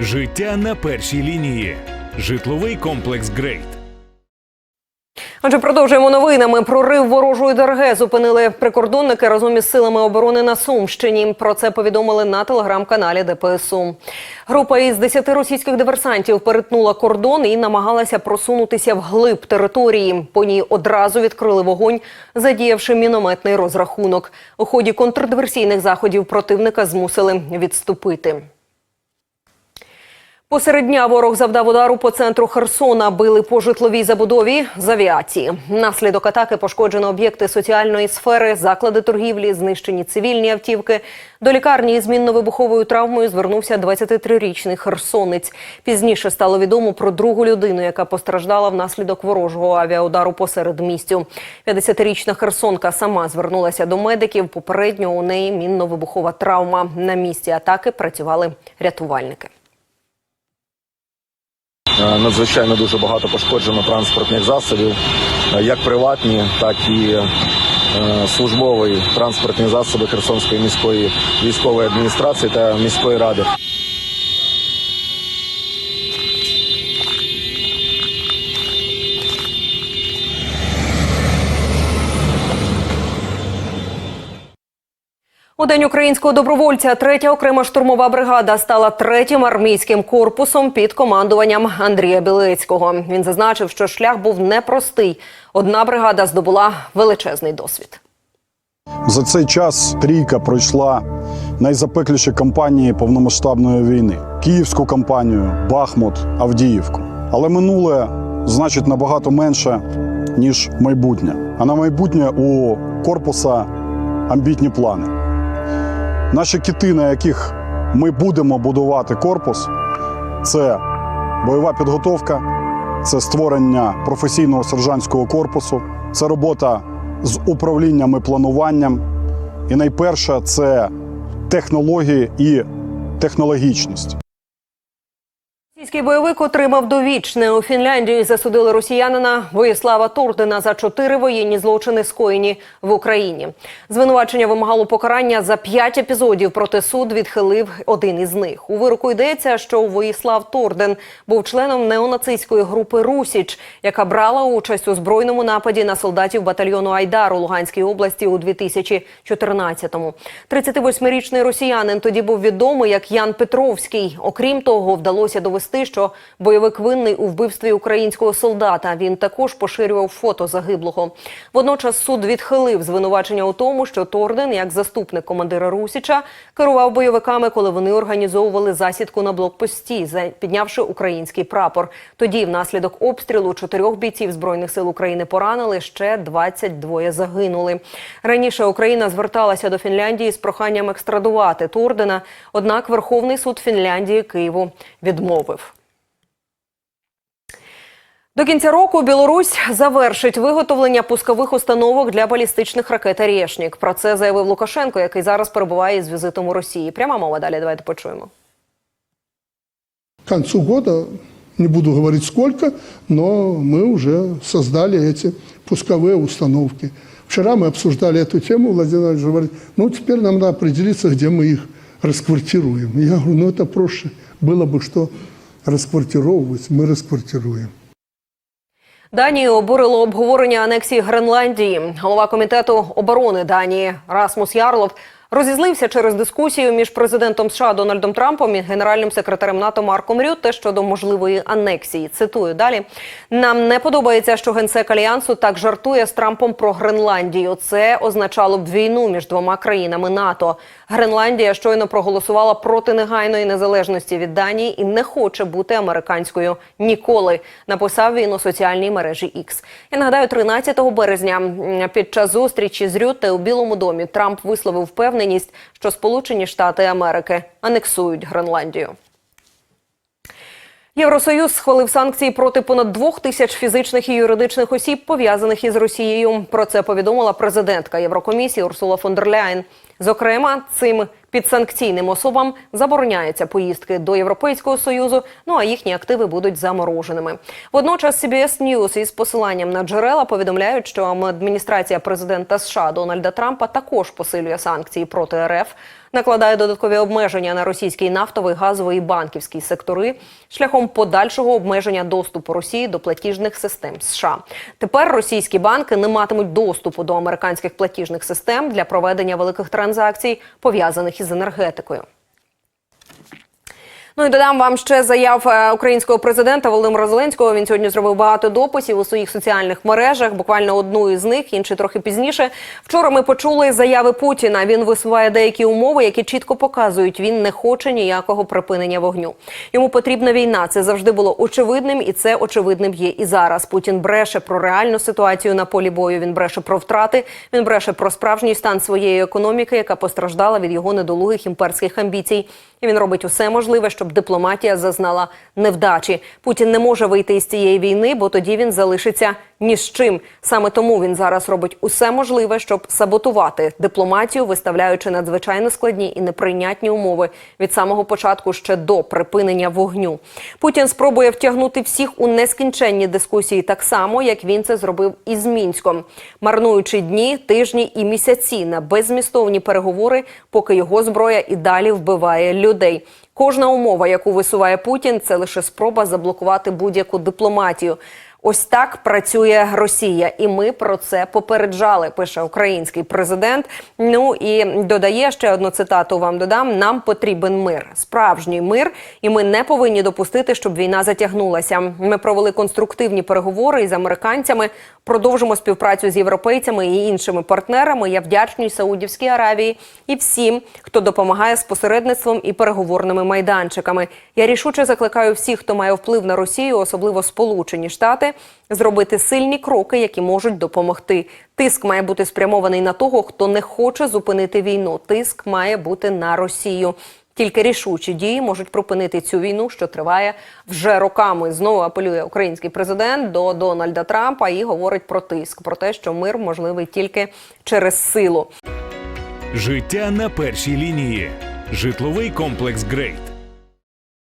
Життя на першій лінії. Житловий комплекс Грейт. Отже, продовжуємо новинами. Прорив ворожої ДРГ зупинили прикордонники разом із силами оборони на Сумщині. Про це повідомили на телеграм-каналі ДПСУ. Група із 10 російських диверсантів перетнула кордон і намагалася просунутися вглиб території. По ній одразу відкрили вогонь, задіявши мінометний розрахунок. У ході контрдиверсійних заходів противника змусили відступити. Посеред дня ворог завдав удару по центру Херсона. Били по житловій забудові з авіації. Внаслідок атаки пошкоджено об'єкти соціальної сфери, заклади торгівлі, знищені цивільні автівки. До лікарні із мінно-вибуховою травмою звернувся 23-річний херсонець. Пізніше стало відомо про другу людину, яка постраждала внаслідок ворожого авіаудару посеред містю. 50-річна херсонка сама звернулася до медиків. Попередньо у неї мінно-вибухова травма. На місці атаки працювали рятувальники. Е, Надзвичайно дуже багато пошкоджено транспортних засобів, е, як приватні, так і е, службові транспортні засоби Херсонської міської військової адміністрації та міської ради. У день українського добровольця третя окрема штурмова бригада стала третім армійським корпусом під командуванням Андрія Білецького. Він зазначив, що шлях був непростий. Одна бригада здобула величезний досвід. За цей час трійка пройшла найзапекліші кампанії повномасштабної війни: Київську кампанію, Бахмут, Авдіївку. Але минуле значить набагато менше, ніж майбутнє. А на майбутнє у корпуса амбітні плани. Наші кити, на яких ми будемо будувати корпус, це бойова підготовка, це створення професійного сержантського корпусу, це робота з управлінням і плануванням. І найперше це технології і технологічність. Російський бойовик отримав довічне. У Фінляндії засудили росіянина Воїслава Турдина за чотири воєнні злочини, скоєні в Україні. Звинувачення вимагало покарання за п'ять епізодів, проте суд відхилив один із них. У вироку йдеться, що Воїслав Турден був членом неонацистської групи Русіч, яка брала участь у збройному нападі на солдатів батальйону Айдар у Луганській області у 2014-му. 38-річний росіянин тоді був відомий як Ян Петровський. Окрім того, вдалося довести, що бойовик винний у вбивстві українського солдата. Він також поширював фото загиблого. Водночас суд відхилив звинувачення у тому, що Торден, як заступник командира Русіча, керував бойовиками, коли вони організовували засідку на блокпості, піднявши український прапор. Тоді, внаслідок обстрілу чотирьох бійців збройних сил України поранили ще 22 загинули. Раніше Україна зверталася до Фінляндії з проханням екстрадувати Тордена. Однак Верховний суд Фінляндії Києву відмовив. До кінця року Білорусь завершить виготовлення пускових установок для балістичних ракет «Арєшнік». Про це заявив Лукашенко, який зараз перебуває із візитом у Росії. Пряма мова далі. Давайте почуємо. К концу года, не буду говорить сколько, но мы уже создали эти пусковые установки. Вчера мы обсуждали эту тему, Владимир Владимирович говорит, ну теперь нам надо определиться, где мы их расквартируем. Я говорю, ну это проще было бы что расквартировывать, мы расквартируем. Данію обурило обговорення анексії Гренландії. Голова комітету оборони Данії Расмус Ярлов розізлився через дискусію між президентом США Дональдом Трампом і генеральним секретарем НАТО Марком Рютте щодо можливої анексії. Цитую далі: нам не подобається, що генсек альянсу так жартує з Трампом про Гренландію. Це означало б війну між двома країнами НАТО. Гренландія щойно проголосувала проти негайної незалежності від Данії і не хоче бути американською ніколи. Написав він у соціальній мережі X. Я нагадаю, 13 березня під час зустрічі з Рютте у Білому домі Трамп висловив впевненість, що Сполучені Штати Америки анексують Гренландію. Євросоюз схвалив санкції проти понад двох тисяч фізичних і юридичних осіб, пов'язаних із Росією. Про це повідомила президентка Єврокомісії Урсула фон дер Ляйн. Зокрема, цим підсанкційним особам забороняється поїздки до Європейського союзу. Ну а їхні активи будуть замороженими. Водночас CBS News із посиланням на джерела повідомляють, що адміністрація президента США Дональда Трампа також посилює санкції проти РФ. Накладає додаткові обмеження на російський нафтовий, газовий і банківський сектори шляхом подальшого обмеження доступу Росії до платіжних систем США. Тепер російські банки не матимуть доступу до американських платіжних систем для проведення великих транзакцій, пов'язаних із енергетикою. Ну і додам вам ще заяв е, українського президента Володимира Зеленського. Він сьогодні зробив багато дописів у своїх соціальних мережах. Буквально одну із них, інші трохи пізніше. Вчора ми почули заяви Путіна. Він висуває деякі умови, які чітко показують, він не хоче ніякого припинення вогню. Йому потрібна війна. Це завжди було очевидним, і це очевидним є і зараз. Путін бреше про реальну ситуацію на полі бою. Він бреше про втрати. Він бреше про справжній стан своєї економіки, яка постраждала від його недолугих імперських амбіцій. І він робить усе можливе, щоб дипломатія зазнала невдачі. Путін не може вийти із цієї війни, бо тоді він залишиться ні з чим. Саме тому він зараз робить усе можливе, щоб саботувати дипломатію, виставляючи надзвичайно складні і неприйнятні умови від самого початку ще до припинення вогню. Путін спробує втягнути всіх у нескінченні дискусії, так само як він це зробив із Мінськом, марнуючи дні, тижні і місяці на беззмістовні переговори, поки його зброя і далі вбиває людей. Кожна умова, яку висуває Путін, це лише спроба заблокувати будь-яку дипломатію. Ось так працює Росія, і ми про це попереджали. Пише український президент. Ну і додає ще одну цитату. Вам додам: нам потрібен мир, справжній мир, і ми не повинні допустити, щоб війна затягнулася. Ми провели конструктивні переговори із американцями. Продовжимо співпрацю з європейцями і іншими партнерами. Я вдячний Саудівській Аравії і всім, хто допомагає з посередництвом і переговорними майданчиками. Я рішуче закликаю всіх, хто має вплив на Росію, особливо Сполучені Штати, зробити сильні кроки, які можуть допомогти. Тиск має бути спрямований на того, хто не хоче зупинити війну. Тиск має бути на Росію. Тільки рішучі дії можуть припинити цю війну, що триває вже роками. Знову апелює український президент до Дональда Трампа і говорить про тиск, про те, що мир можливий тільки через силу. Життя на першій лінії. Житловий комплекс Грейт.